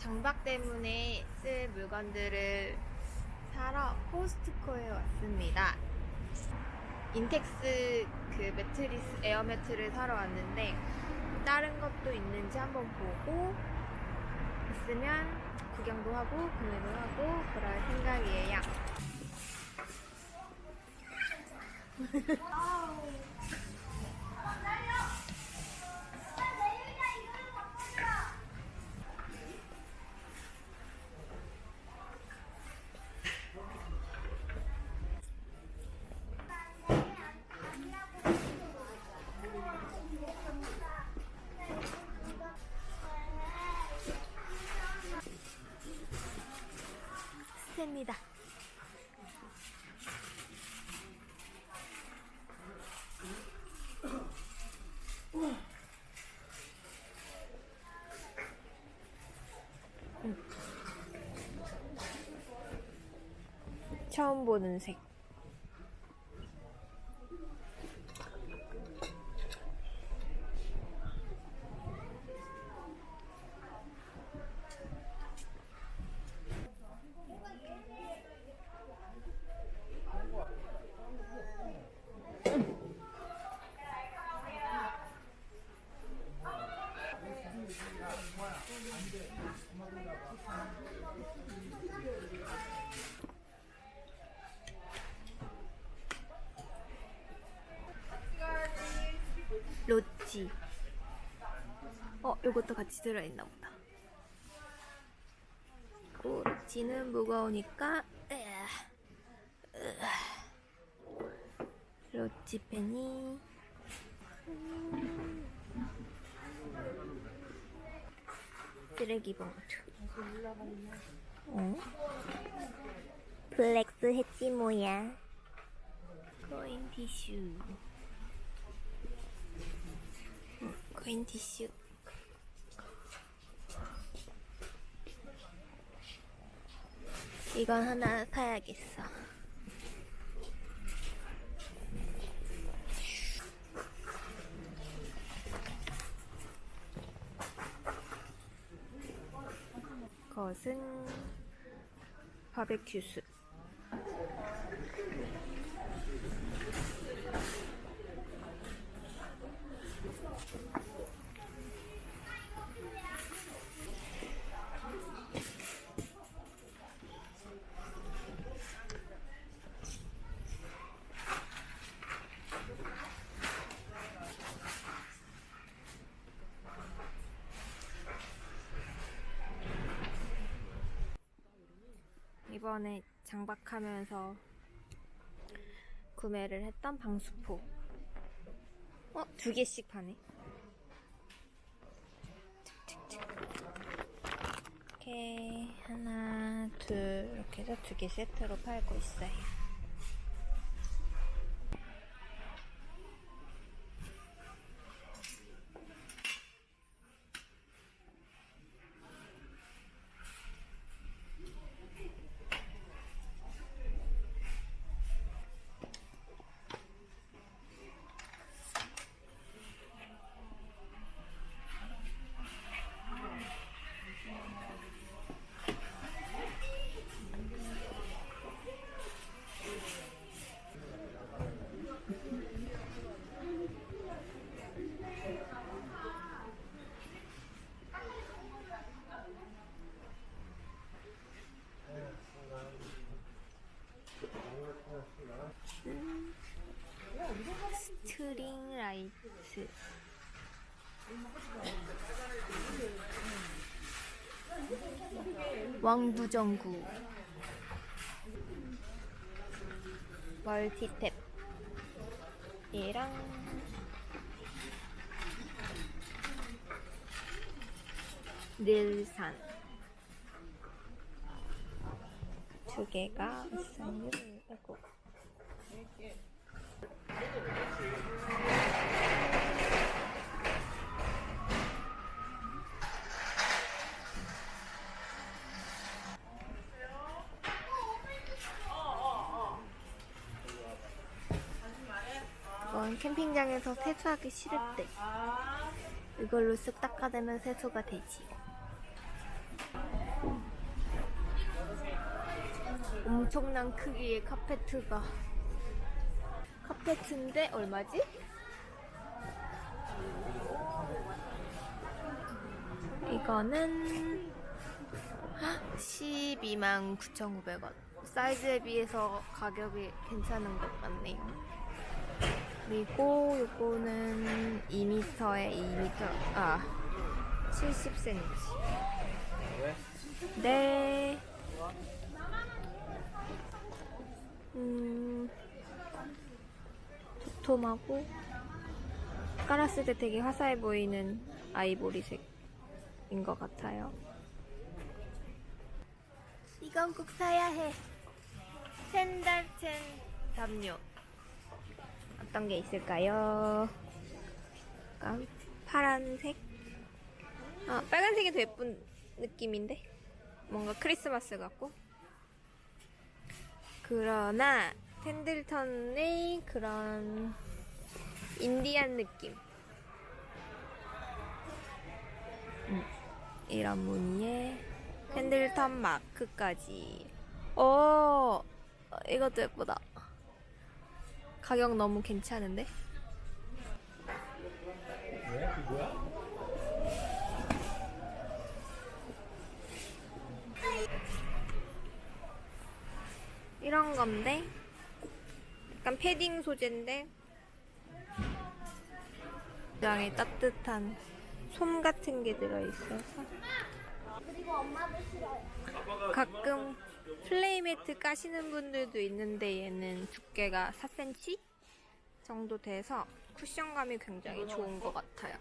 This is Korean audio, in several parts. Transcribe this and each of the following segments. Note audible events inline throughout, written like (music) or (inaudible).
장박 때문에 쓸 물건들을 사러 코스트코에 왔습니다. 인텍스 그 매트리스, 에어 매트를 사러 왔는데 다른 것도 있는지 한번 보고 있으면 구경도 하고 구매도 하고 그럴 생각이에요. (laughs) 처음 보는 색. 로찌. 어, 요것도 같이 들어있나 보다. 오, 로찌는 무거우니까. 음. 쓰레기 봉투. 어? 플렉스 했지 뭐야. 코인 티슈. 코인 티슈. 이건 하나 사야겠어. 것은 바베큐 스. 이번에 장박하면서 구매를 했던 방수포. 어, 두 개씩 파네. 이렇게 하나, 둘 이렇게 해서 두 개 세트로 팔고 있어요. 스트링 라이트. 왕부정구. 멀티탭. 얘랑 릴산. 두 개가 있어요. 아이고. 캠핑장에서 세수하기 싫을때 이걸로 쓱 닦아내면 세수가 되지. 엄청난 크기의 카페트가. 카페트인데 얼마지? 이거는 12만 9,900원. 사이즈에 비해서 가격이 괜찮은 것 같네요. 그리고 요거는 2m에 2m, 아, 70cm. 왜? 네. 음, 도톰하고 깔았을 때 되게 화사해 보이는 아이보리색인 것 같아요. 이건 꼭 사야 해. 샌달첸 담요. 어떤 게 있을까요? 약간 파란색? 아, 빨간색이 더 예쁜 느낌인데? 뭔가 크리스마스 같고? 그러나, 펜들턴의 그런 인디안 느낌. 음, 이런 무늬에 펜들턴 마크까지. 오, 이것도 예쁘다. 가격 너무 괜찮은데? 이런 건데? 약간 패딩 소재인데? 굉장히 따뜻한 솜 같은 게 들어있어서. 가끔 플레이매트 까시는 분들도 있는데 얘는 두께가 4cm 정도 돼서 쿠션감이 굉장히 좋은 것 같아요.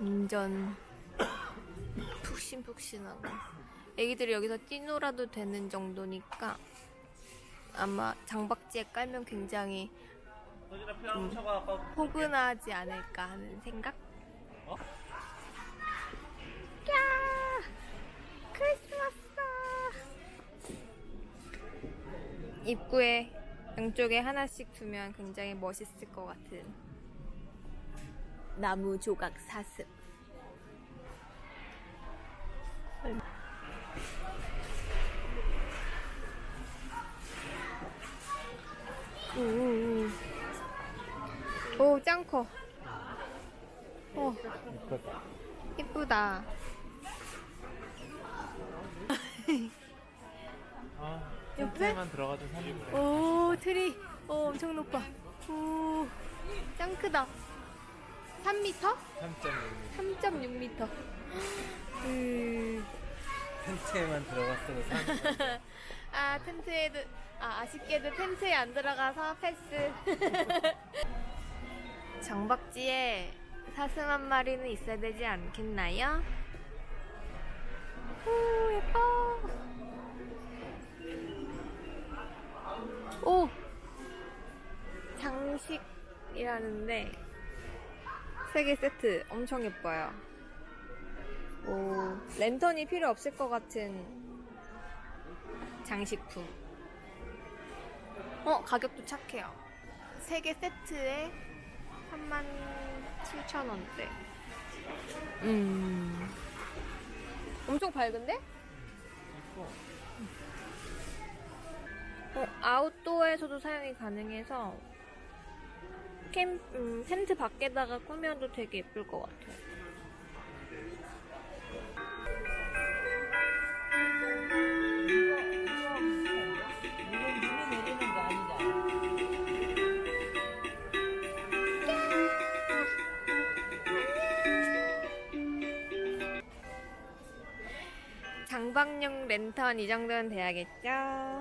완전 푹신푹신하고. 애기들이 여기서 뛰놀아도 되는 정도니까 아마 장박지에 깔면 굉장히 아까 포근하지 않을까 하는 생각? 입구에 양쪽에 하나씩 두면 굉장히 멋있을 것 같은 나무 조각 사슴. 우우우. 오, 짱 커. 어, 이쁘다 이쁘다. 아 옆에? 텐트에만 들어가도 사는 거야 오, 트리. 오, 엄청 높아. 오, 짱 크다. 3m? 3.6m 3.6m. 음, 텐트에만 거야 (laughs) 아, 텐트에도, 아, 아쉽게도 텐트에 안 들어가서 패스. (laughs) 장박지에 사슴 한 마리는 있어야 되지 않겠나요? 오, 예뻐. 오! 장식이라는데, 세개 세트 엄청 예뻐요. 오, 랜턴이 필요 없을 것 같은 장식품. 어, 가격도 착해요. 세개 세트에 37,000원대. 음. 엄청 밝은데? 이뻐 어, 아웃도어에서도 사용이 가능해서 캠, 음, 텐트 밖에다가 꾸며도 되게 예쁠 것 같아요. 장박용 랜턴 이 정도는 돼야겠죠?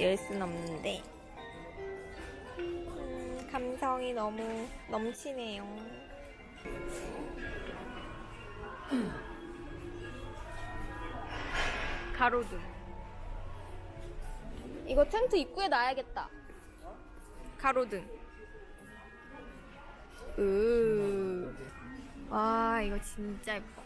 열 순 없는데 음, 감성이 너무 넘치네요. 가로등. 이거 텐트 입구에 놔야겠다. 가로등. 으. 와, 이거 진짜 예뻐.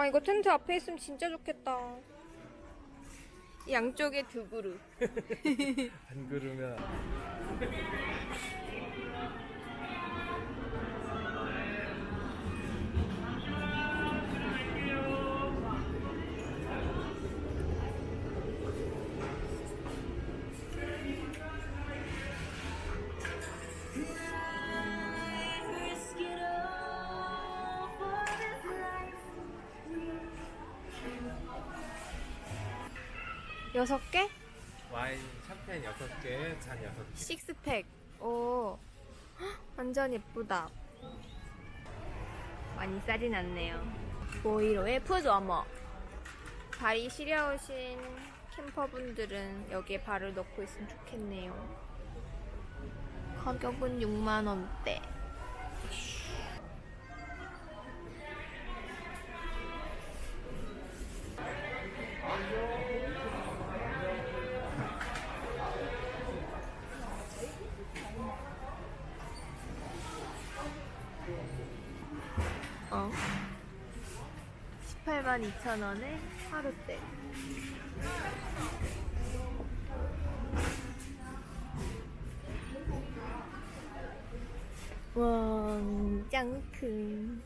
아, 이거 텐트 앞에 있으면 진짜 좋겠다. 양쪽에 두 그릇. 안 그러면 여섯 개? 와인 샴페인 6개, 잔 6개. 식스팩. 오, 헉, 완전 예쁘다. 많이 싸지 않네요. 보이로의 푸드워머. 발이 시려우신 캠퍼분들은 여기에 발을 넣고 있으면 좋겠네요. 가격은 6만원대. 18만 2천 원에 하루대. 왕 짱큰.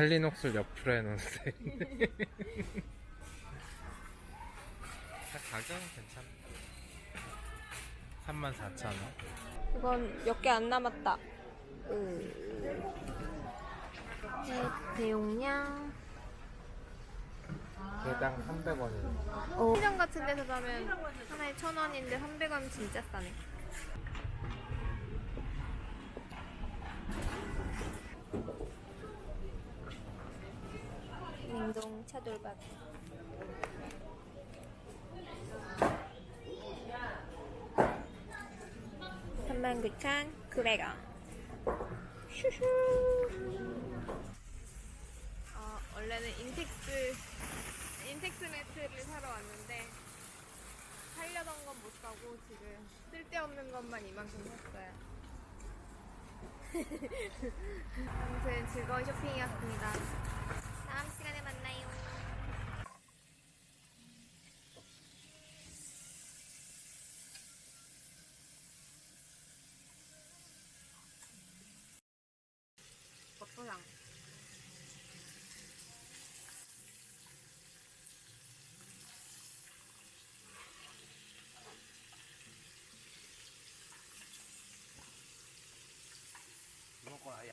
헬리녹슬 옆으로 해놓은 스타일인데. 가격은 괜찮아. 34,000원. 이건 몇 개 안 남았다. 음. 네, 대용량. 개당 300원이네. 어. 시장 같은 데서 사면 하나에 천 원인데 300원 진짜 싸네. 냉동 차돌박. 39,900원. 슈슈. 어, 원래는 인텍스 인텍스 매트를 사러 왔는데 살려던 건 못 사고 지금 쓸데없는 것만 이만큼 샀어요. (laughs) 아무튼 즐거운 쇼핑이었습니다. 다음 시간에 만나요. 버터향. 무조건 아예.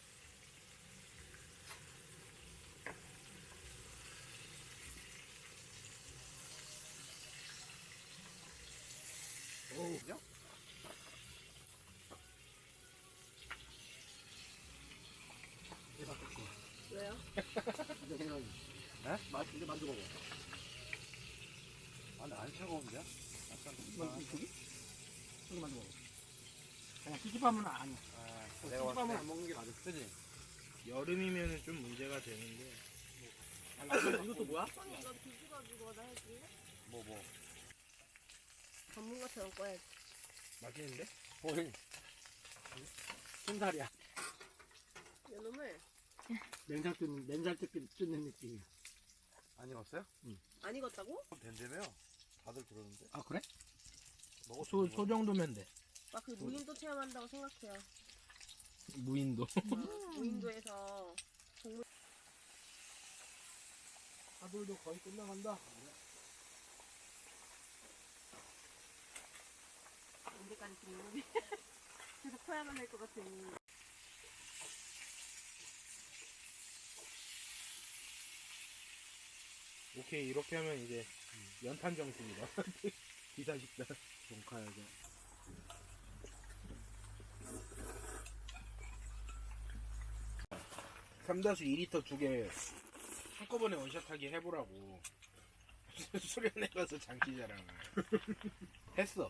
오, 그죠? 왜요? 네? 맛있는데 만들어 먹어. 아, 근데 안 차가운데요? 약간. 이쪽이? 이거 만들어 먹어. 그냥 아니야. 아, 찌찌밥은 안 먹는 게 맞아. 그지? 여름이면은 좀 문제가 되는데 이것도 뭐야? 손이 이거 뒤집어주고 나 해줄래? 뭐, 뭐. 전문가처럼 꺼야지. 맛있는데? 보잉. 손살이야. 이놈을 냉장 뜯는, 냉장 뜯는, 뜯는 느낌이야. 안 익었어요? 안 익었다고? 된대매요. 다들 그러는데. 아, 그래? 먹어. 소, 소 정도면 돼 막 그 무인도 체험한다고 생각해요. 무인도 무인도에서 아들도 거의 끝나간다. 언제까지 들리는데 (laughs) 계속 커야만 할것 같은. 오케이 이렇게 하면 이제 연탄 정신이다. (laughs) 기사 식사 좀 가야지. 삼다수 2리터 두 개 한꺼번에 원샷하기 해보라고. (laughs) 수련회 가서 장기 자랑을. (laughs) 했어